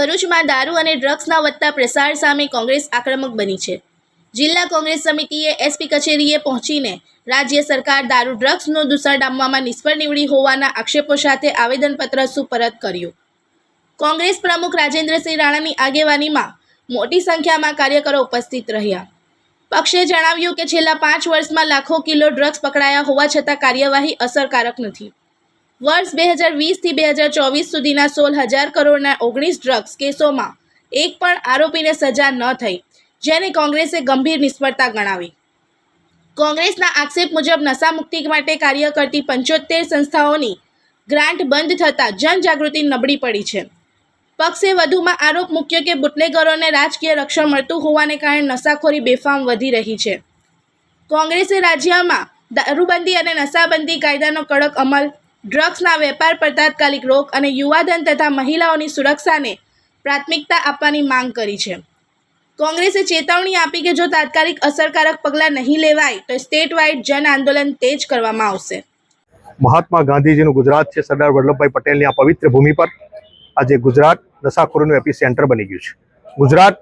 ભરૂચમાં દારૂ અને ડ્રગ્સના વધતા પ્રસાર સામે કોંગ્રેસ આક્રમક બની છે. જિલ્લા કોંગ્રેસ સમિતિએ એસપી કચેરીએ પહોંચીને રાજ્ય સરકાર દારૂ, ડ્રગ્સનો દૂષણ ડામવામાં નિષ્ફળ નીવડી હોવાના આક્ષેપો સાથે આવેદનપત્ર સુપરત કર્યું. કોંગ્રેસ પ્રમુખ રાજેન્દ્રસિંહ રાણાની આગેવાનીમાં મોટી સંખ્યામાં કાર્યકરો ઉપસ્થિત રહ્યા. પક્ષે જણાવ્યું કે છેલ્લા પાંચ વર્ષમાં લાખો કિલો ડ્રગ્સ પકડાયા હોવા છતાં કાર્યવાહી અસરકારક નથી. વર્ષ બે હજાર વીસથી બે હજાર ચોવીસ સુધીના સોળ હજાર કરોડના ઓગણીસ ડ્રગ્સ કેસોમાં એક પણ આરોપીને સજા ન થઈ, જેને કોંગ્રેસે ગંભીર નિષ્ફળતા ગણાવી. કોંગ્રેસના આક્ષેપ મુજબ નશામુક્તિ માટે કાર્ય કરતી પંચોતેર સંસ્થાઓની ગ્રાન્ટ બંધ થતાં જનજાગૃતિ નબળી પડી છે. પક્ષે વધુમાં આરોપ મૂક્યો કે બુટલેગરોને રાજકીય રક્ષણ મળતું હોવાને કારણે નશાખોરી બેફામ વધી રહી છે. કોંગ્રેસે રાજ્યમાં દારૂબંધી અને નશાબંધી કાયદાનો કડક અમલ ડ્રગ્સના વેપાર પર તાત્કાલિક રોક અને યુવાધન તથા મહિલાઓની સુરક્ષાને પ્રાથમિકતા આપવાની માંગ કરી છે. કોંગ્રેસે ચેતવણી આપી કે જો તાત્કાલિક અસરકારક પગલાં નહીં લેવાય, તો સ્ટેટ વાઇડ જન આંદોલન તેજ કરવામાં આવશે. મહાત્મા ગાંધીજીનું ગુજરાત છે સરદાર વલ્લભભાઈ પટેલની આ પવિત્ર ભૂમિ પર આજે ગુજરાત નશાખોરીનું એપી સેન્ટર બની ગયું છે. ગુજરાત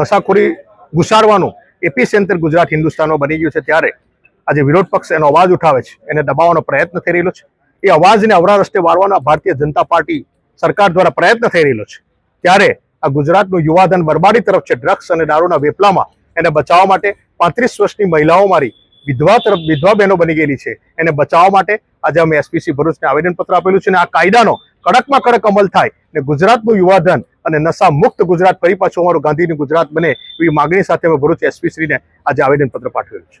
નશાખોરી ઘુસાડવાનું એપી સેન્ટર ગુજરાત હિન્દુસ્તાનમાં બની ગયું છે ત્યારે આજે વિરોધ પક્ષ એનો અવાજ ઉઠાવે છે, એને દબાવવાનો પ્રયત્ન થઈ રહેલો છે. એ અવાજને અવરા રસ્તે વાળવાનો ભારતીય જનતા પાર્ટી સરકાર દ્વારા પ્રયત્ન થઈ રહેલો છે. ત્યારે આ ગુજરાતનું યુવાધન બરબાદી તરફ છે ડ્રગ્સ અને દારૂના વેપલામાં. એને બચાવવા માટે પાંત્રીસ વર્ષની મહિલાઓ મારી વિધવા તરફ વિધવા બહેનો બની ગયેલી છે. એને બચાવવા માટે આજે અમે એસપીસી ભરૂચને આવેદનપત્ર આપેલું છે અને આ કાયદાનો કડકમાં કડક અમલ થાય ને ગુજરાતનું યુવાધન અને નશા મુક્ત ગુજરાત ફરી પાછું અમારું ગાંધીનું ગુજરાત બને એવી માગણી સાથે અમે ભરૂચ એસપીસીને આજે આવેદનપત્ર પાઠવેલું છે.